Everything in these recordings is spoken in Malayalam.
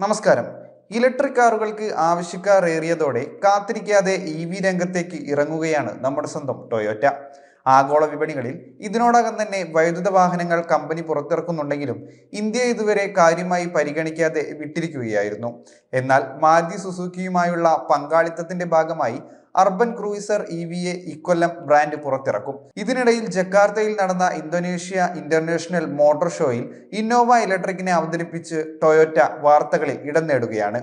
നമസ്കാരം. ഇലക്ട്രിക് കാറുകൾക്ക് ആവശ്യക്കാർ ഏറിയതോടെ കാത്തിരിക്കാതെ ഇ വി രംഗത്തേക്ക് ഇറങ്ങുകയാണ് നമ്മുടെ സ്വന്തം ടൊയോറ്റ ആഗോള വിപണികളിൽ ഇതിനോടകം തന്നെ വൈദ്യുത വാഹനങ്ങൾ കമ്പനി പുറത്തിറക്കുന്നുണ്ടെങ്കിലും ഇന്ത്യ ഇതുവരെ കാര്യമായി പരിഗണിക്കാതെ വിട്ടിരിക്കുകയായിരുന്നു. എന്നാൽ മാരുതി സുസുക്കിയുമായുള്ള പങ്കാളിത്തത്തിന്റെ ഭാഗമായി urban cruiser E V A ഇക്കൊല്ലം ബ്രാൻഡ് പുറത്തിറക്കും. ഇതിനിടയിൽ ജക്കാർത്തയിൽ നടന്ന ഇന്തോനേഷ്യ ഇന്റർനാഷണൽ മോട്ടോർ ഷോയിൽ ഇന്നോവ ഇലക്ട്രിക്കിനെ അവതരിപ്പിച്ച് ടൊയോറ്റ വാർത്തകളിൽ ഇടം നേടുകയാണ്.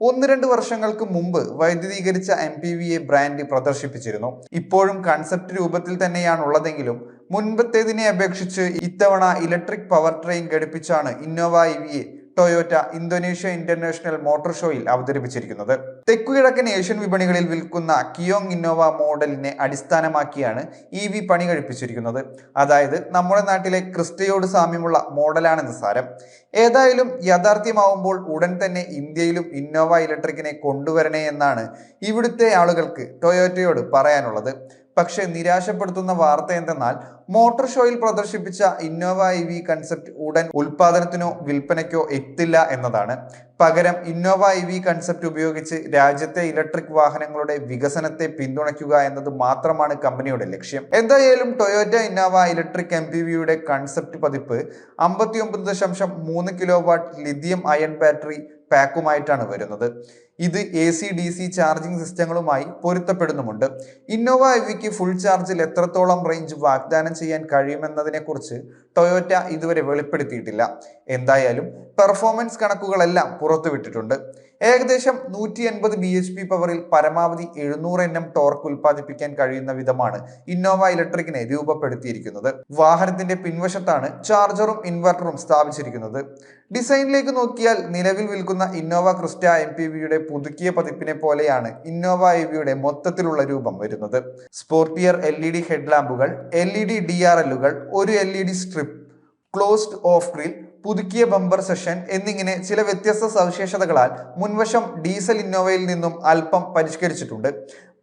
ഒന്ന് രണ്ട് വർഷങ്ങൾക്ക് മുമ്പ് വൈദ്യുതീകരിച്ച M P V A brand പ്രദർശിപ്പിച്ചിരുന്നു. ഇപ്പോഴും കൺസെപ്റ്റ് രൂപത്തിൽ തന്നെയാണുള്ളതെങ്കിലും മുൻപത്തേതിനെ അപേക്ഷിച്ച് ഇത്തവണ electric power train ഘടിപ്പിച്ചാണ് Innova E V A Toyota Indonesia international motor ഷോയിൽ അവതരിപ്പിച്ചിരിക്കുന്നത്. തെക്കുകിഴക്കൻ ഏഷ്യൻ വിപണികളിൽ വിൽക്കുന്ന കിയോങ് ഇന്നോവ മോഡലിനെ അടിസ്ഥാനമാക്കിയാണ് ഇ വി പണി കഴിപ്പിച്ചിരിക്കുന്നത്. അതായത് നമ്മുടെ നാട്ടിലെ ക്രിസ്റ്റയോട് സാമ്യമുള്ള മോഡലാണെന്ന് സാരം. ഏതായാലും യാഥാർത്ഥ്യമാവുമ്പോൾ ഉടൻ തന്നെ ഇന്ത്യയിലും ഇന്നോവ ഇലക്ട്രിക്കിനെ കൊണ്ടുവരണേ എന്നാണ് ഇവിടുത്തെ ആളുകൾക്ക് ടൊയോറ്റയോട് പറയാനുള്ളത്. പക്ഷേ നിരാശപ്പെടുത്തുന്ന വാർത്ത എന്തെന്നാൽ മോട്ടോർ ഷോയിൽ പ്രദർശിപ്പിച്ച ഇന്നോവ ഐ വി കൺസെപ്റ്റ് ഉടൻ ഉൽപാദനത്തിനോ വിൽപ്പനയ്ക്കോ എത്തില്ല എന്നതാണ്. പകരം ഇന്നോവ ഐ വി കൺസെപ്റ്റ് ഉപയോഗിച്ച് രാജ്യത്തെ ഇലക്ട്രിക് വാഹനങ്ങളുടെ വികസനത്തെ പിന്തുണയ്ക്കുക എന്നത് മാത്രമാണ് കമ്പനിയുടെ ലക്ഷ്യം. എന്തായാലും Toyota Innova electric M P വിയുടെ കൺസെപ്റ്റ് പതിപ്പ് അമ്പത്തിയൊമ്പത് ദശാംശം മൂന്ന് kilo watt lithium ion battery പാക്കുമായിട്ടാണ് വരുന്നത്. ഇത് A C D C charging സിസ്റ്റങ്ങളുമായി പൊരുത്തപ്പെടുന്നുമുണ്ട്. ഇന്നോവ എവിക്ക് ഫുൾ ചാർജിൽ എത്രത്തോളം റേഞ്ച് വാഗ്ദാനം ചെയ്യാൻ കഴിയുമെന്നതിനെക്കുറിച്ച് ടൊയോറ്റ ഇതുവരെ വെളിപ്പെടുത്തിയിട്ടില്ല. എന്തായാലും പെർഫോമൻസ് കണക്കുകളെല്ലാം പുറത്തുവിട്ടിട്ടുണ്ട്. ഏകദേശം നൂറ്റി എൺപത് ബി എച്ച് പി പവറിൽ പരമാവധി എഴുന്നൂറ് എൻ എം ടോർക്ക് ഉൽപ്പാദിപ്പിക്കാൻ കഴിയുന്ന വിധമാണ് ഇന്നോവ ഇലക്ട്രിക്കിനെ രൂപപ്പെടുത്തിയിരിക്കുന്നത്. വാഹനത്തിന്റെ പിൻവശത്താണ് ചാർജറും ഇൻവെർട്ടറും സ്ഥാപിച്ചിരിക്കുന്നത്. ഡിസൈനിലേക്ക് നോക്കിയാൽ നിലവിൽ വിൽക്കുന്ന ഇന്നോവ ക്രിസ്റ്റ എം പി വിയുടെ പുതുക്കിയ പതിപ്പിനെ പോലെയാണ് ഇന്നോവ എ വിയുടെ മൊത്തത്തിലുള്ള രൂപം വരുന്നത്. Sportier L E D ഹെഡ്ലാമ്പുകൾ L E D D R എല്ലുകൾ ഒരു L E D strip closed off grille പുതുക്കിയ ബമ്പർ സെഷൻ എന്നിങ്ങനെ ചില വ്യത്യസ്ത സവിശേഷതകളാൽ മുൻവശം ഡീസൽ ഇന്നോവയിൽ നിന്നും അല്പം പരിഷ്കരിച്ചിട്ടുണ്ട്.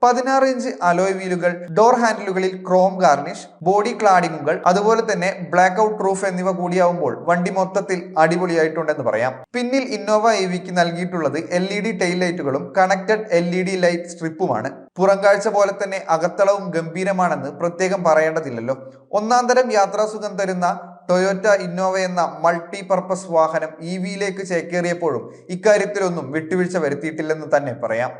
പതിനാറ് ഇഞ്ച് അലോയ് വീലുകൾ ഡോർ ഹാൻഡിലുകളിൽ ക്രോം ഗാർണിഷ് ബോഡി ക്ലാഡിങ്ങുകൾ അതുപോലെ തന്നെ ബ്ലാക്ക് ഔട്ട് റൂഫ് എന്നിവ കൂടിയാവുമ്പോൾ വണ്ടി മൊത്തത്തിൽ അടിപൊളിയായിട്ടുണ്ടെന്ന് പറയാം. പിന്നിൽ ഇന്നോവ എ വിക്ക് നൽകിയിട്ടുള്ളത് എൽ ഇ ഡി ടെയിൽ ലൈറ്റുകളും connected L E D light സ്ട്രിപ്പുമാണ് പുറംകാഴ്ച പോലെ തന്നെ അകത്തളവും ഗംഭീരമാണെന്ന് പ്രത്യേകം പറയേണ്ടതില്ലല്ലോ. ഒന്നാം തരം യാത്രാസുഖം തരുന്ന ടൊയോറ്റ ഇന്നോവ എന്ന മൾട്ടി പർപ്പസ് വാഹനം ഇ വിയിലേക്ക് ചേക്കേറിയപ്പോഴും ഇക്കാര്യത്തിലൊന്നും വിട്ടുവീഴ്ച വരുത്തിയിട്ടില്ലെന്ന് തന്നെ പറയാം.